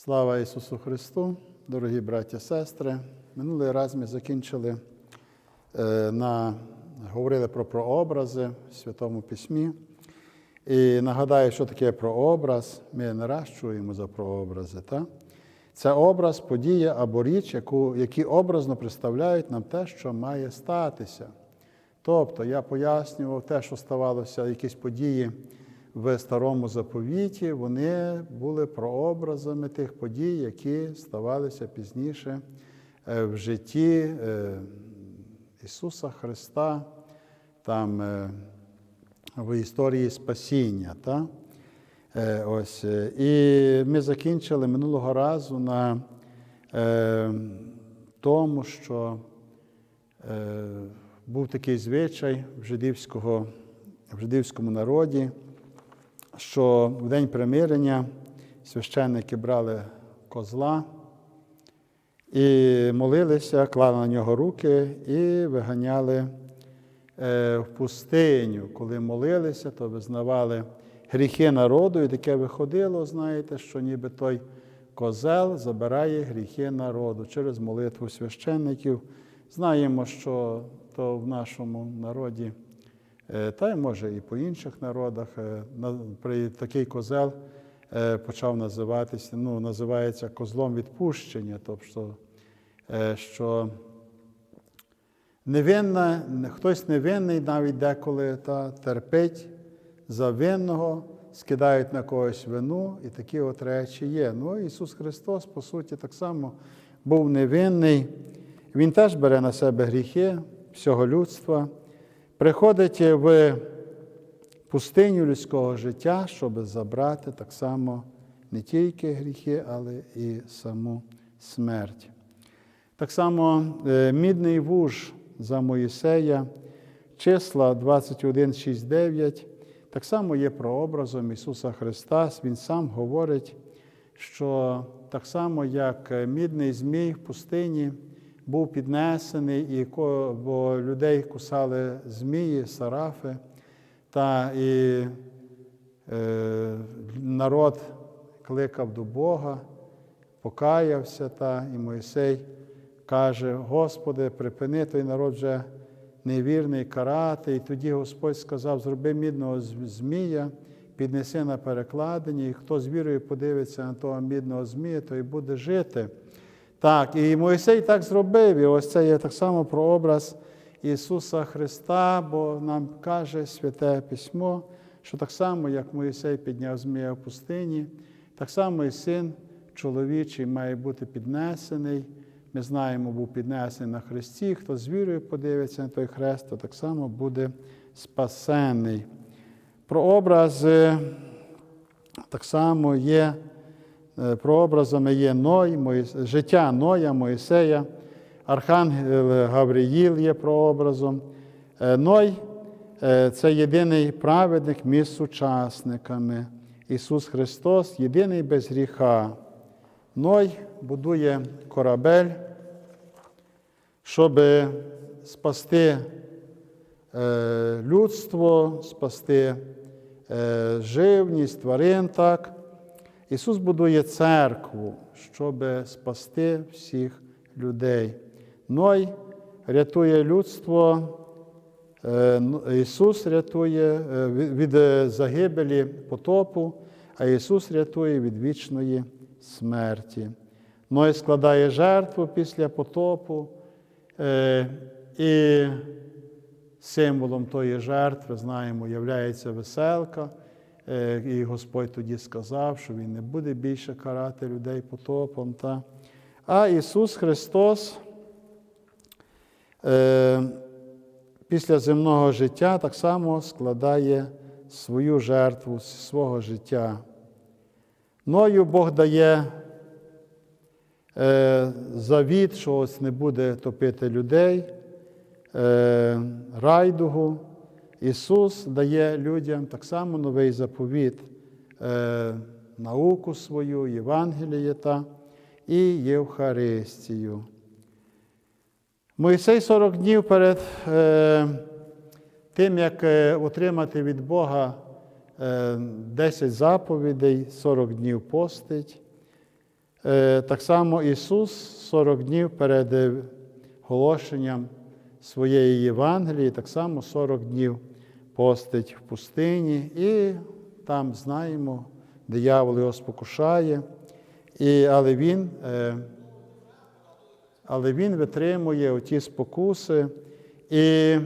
Слава Ісусу Христу, дорогі браті сестри. Минулий раз ми закінчили е, на говорили про прообрази в Святому Письмі. І нагадаю, що таке прообраз. Ми не раз чуємо за прообрази. Та? Це образ, подія або річ, яку, які образно представляють нам те, що має статися. Тобто я пояснював те, що ставалося, якісь події в старому заповіті, вони були прообразами тих подій, які ставалися пізніше е, в житті е, Ісуса Христа, там е, в історії спасіння. Та? Ось. І ми закінчили минулого разу на тому, що був такий звичай в, жидівського, в жидівському народі, що в день примирення священники брали козла і молилися, клали на нього руки і виганяли е, в пустиню. Коли молилися, то визнавали гріхи народу, і таке виходило, знаєте, що ніби той козел забирає гріхи народу через молитву священників. Знаємо, що то в нашому народі, та й може і по інших народах, е, такий козел е, почав називатися, ну, називається козлом відпущення, тобто, е, що невинна, хтось невинний навіть деколи та терпить за винного, скидають на когось вину, і такі от речі є. Ну, Ісус Христос, по суті, так само був невинний. Він теж бере на себе гріхи всього людства, приходить в пустиню людського життя, щоб забрати так само не тільки гріхи, але і саму смерть. Так само е, мідний вуж за Моїсея, числа 21, 6, 9, так само є прообразом Ісуса Христа. Він сам говорить, що так само, як мідний змій в пустині був піднесений, і бо людей кусали змії, сарафи, та і е, народ кликав до Бога, покаявся, та, і Мойсей каже: Господи, припини той народ вже невірний карати. І тоді Господь сказав: зроби мідного змія, піднеси на перекладині, і хто з вірою подивиться на того мідного змія, той буде жити. Так, і Мойсей так зробив. І ось це є так само прообраз Ісуса Христа, бо нам каже Святе Письмо, що так само, як Моїсей підняв змія в пустині, так само і син чоловічий має бути піднесений. Ми знаємо, був піднесений на хресті. Хто з вірою подивиться на той хрест, то так само буде спасений. Прообраз е, так само є, прообразами є Ной, життя Ноя, Моїсея, Архангел Гавриїл є прообразом. Е, Ной е, це єдиний праведник між сучасниками. Ісус Христос єдиний без гріха. Ной будує корабель, щоб спасти е, людство, спасти е, живність, тварин. Так. Ісус будує церкву, щоб спасти всіх людей. Ной рятує людство, е, ну, Ісус рятує е, від е, загибелі потопу, а Ісус рятує від вічної смерті. Ной складає жертву після потопу, і символом тої жертви, знаємо, являється веселка. Е, І Господь тоді сказав, що Він не буде більше карати людей потопом. Та? А Ісус Христос е, після земного життя так само складає свою жертву свого життя. Ною Бог дає е, завіт, що ось не буде топити людей, е, райдугу. Ісус дає людям так само новий заповіт, е, науку свою, Євангеліє та і Євхаристію. Мойсей 40 днів перед е, тим, як е, отримати від Бога е, 10 заповідей, 40 днів постить. Е, Так само Ісус 40 днів перед е, оголошенням своєї Євангелії, так само 40 днів постить в пустині, і там знаємо, диявол його спокушає, і, але він. е, але він витримує оті спокуси і е,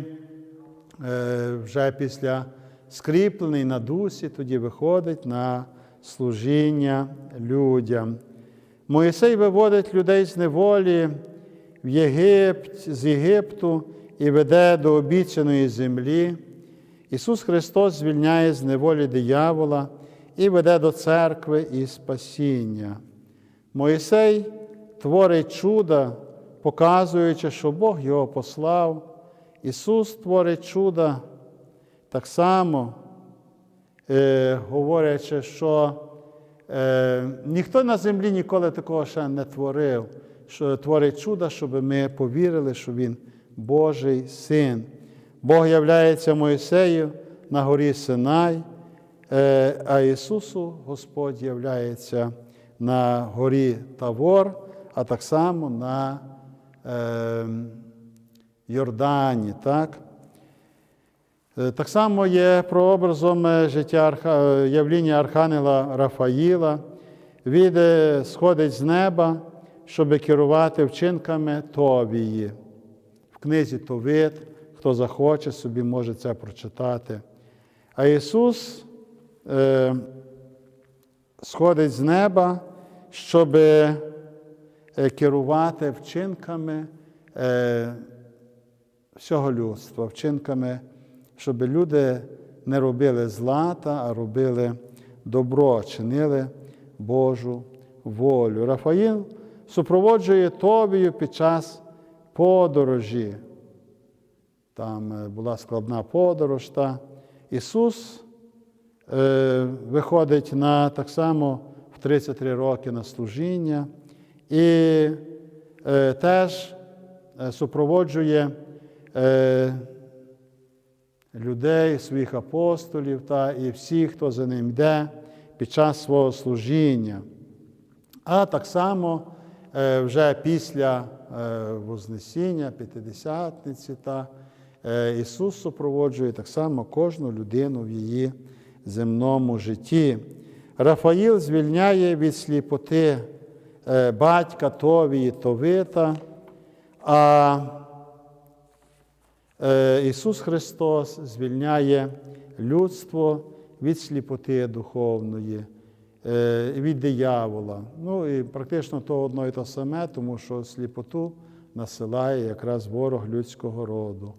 вже після скріплений на дусі тоді виходить на служіння людям. Моїсей виводить людей з неволі в Єгипт, з Єгипту і веде до обіцяної землі. Ісус Христос звільняє з неволі диявола і веде до церкви і спасіння. Моїсей творить чуда, показуючи, що Бог його послав. Ісус творить чуда так само, е, говорячи, що е, ніхто на землі ніколи такого ще не творив, що творить чуда, щоб ми повірили, що Він Божий син. Бог являється Моїсею на горі Синай, е, а Ісусу Господь являється на горі Тавор, а так само на е, Йордані. Так? Е, Так само є прообразом життя явління Архангела Рафаїла. Він сходить з неба, щоб керувати вчинками Товії. В книзі Товит, хто захоче, собі може це прочитати. А Ісус е, сходить з неба, щоб е, керувати вчинками е, всього людства, вчинками, щоб люди не робили злата, а робили добро, чинили Божу волю. Рафаїл супроводжує Тобію під час подорожі. Там е, була складна подорож. Та Ісус е, виходить на так само в 33 роки на служіння і е, теж е, супроводжує е, людей, своїх апостолів та і всіх, хто за ним йде під час свого служіння. А так само вже після е, Вознесіння, П'ятидесятниці, та е, Ісус супроводжує так само кожну людину в її земному житті. Рафаїл звільняє від сліпоти е, батька Товії Товита, а е, Ісус Христос звільняє людство від сліпоти духовної, е, від диявола. Ну і практично то одно і те саме, тому що сліпоту насилає якраз ворог людського роду.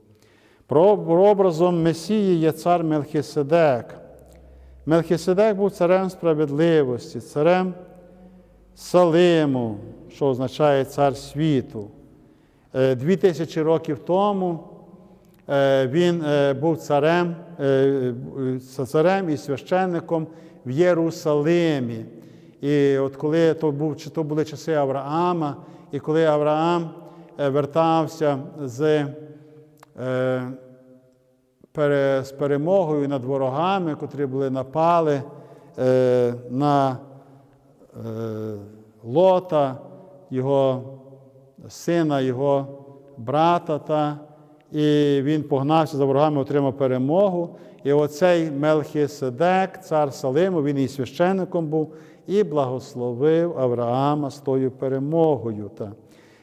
Прообразом Месії є цар Мелхиседек. Мелхиседек був царем справедливості, царем Салиму, що означає цар світу. Е, Дві тисячі років тому е, він е, був царем, е, е, царем і священником в Єрусалимі. І от коли то, був, чи то були часи Авраама, і коли Авраам е, вертався з е, з перемогою над ворогами, котрі були напали е, на е, Лота, його сина, його брата, та, і він погнався за ворогами, отримав перемогу. І оцей Мелхіседек, цар Салиму, він і священником був, і благословив Авраама з тою перемогою. Та.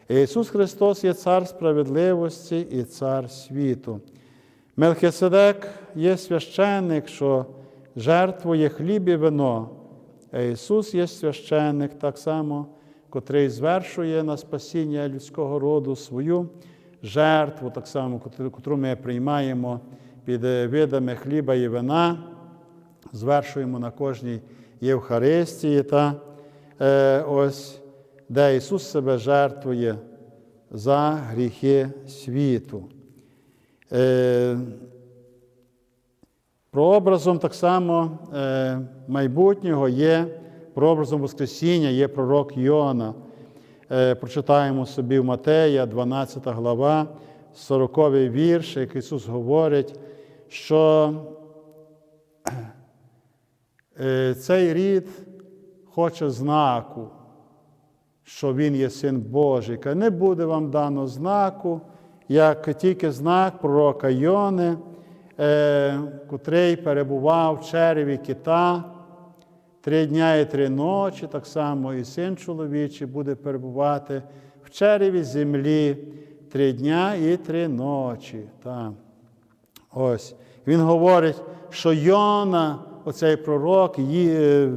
Ісус Христос є цар справедливості і цар світу. Мелхиседек є священник, що жертвує хліб і вино. А Ісус є священник так само, котрий звершує на спасіння людського роду свою жертву, так само, котру ми приймаємо під е, видами хліба і вина, звершуємо на кожній Євхаристії, та е, ось, де Ісус себе жертвує за гріхи світу. Е, Прообразом так само е, майбутнього є прообразом Воскресіння, є пророк Йона. Е, прочитаємо собі в Матея, 12 глава, 40 вірш, як Ісус говорить, що е, цей рід хоче знаку. що Він є син Божий. Каже, Не буде вам дано знаку, як тільки знак пророка Йони, е, котрий перебував в череві кита. Три дня і три ночі, так само і син чоловічий буде перебувати в череві землі три дня і три ночі. Так. Ось. Він говорить, що Йона, оцей пророк, ї- е,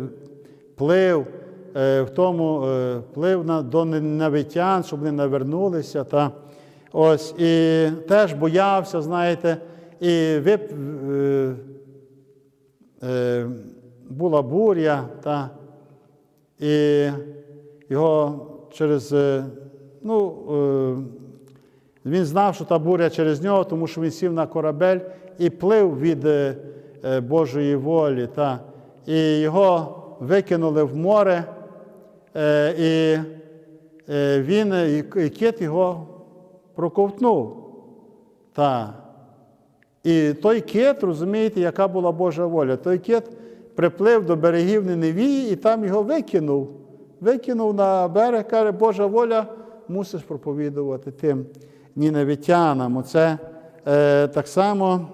плив е, в тому, е, плив на, до навітян, щоб вони навернулися. Та. Ось, і теж боявся, знаєте, і вип, е, е, була буря, та, і його через, е, ну, е, він знав, що та буря через нього, тому що він сів на корабель і плив від е, Божої волі. Та, і його викинули в море, і він, і кит його проковтнув. Та. І той кит, розумієте, яка була Божа воля. Той кит приплив до берегів Ниневії і там його викинув. Викинув на берег, каже, Божа воля, мусиш проповідувати тим ніневітянам. Оце е, так само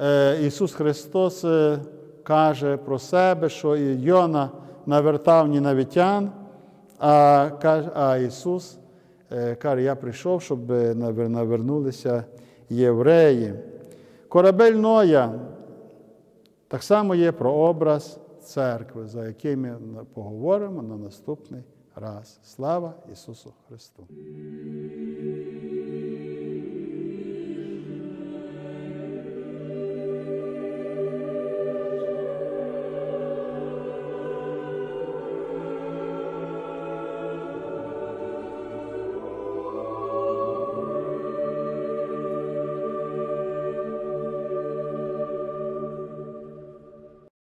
е, Ісус Христос е, каже про себе, що і Йона навертав ніневітян, а, а Ісус е, каже, я прийшов, щоб е, навернулися євреї. Корабель Ноя так само є про образ церкви, за який ми поговоримо на наступний раз. Слава Ісусу Христу!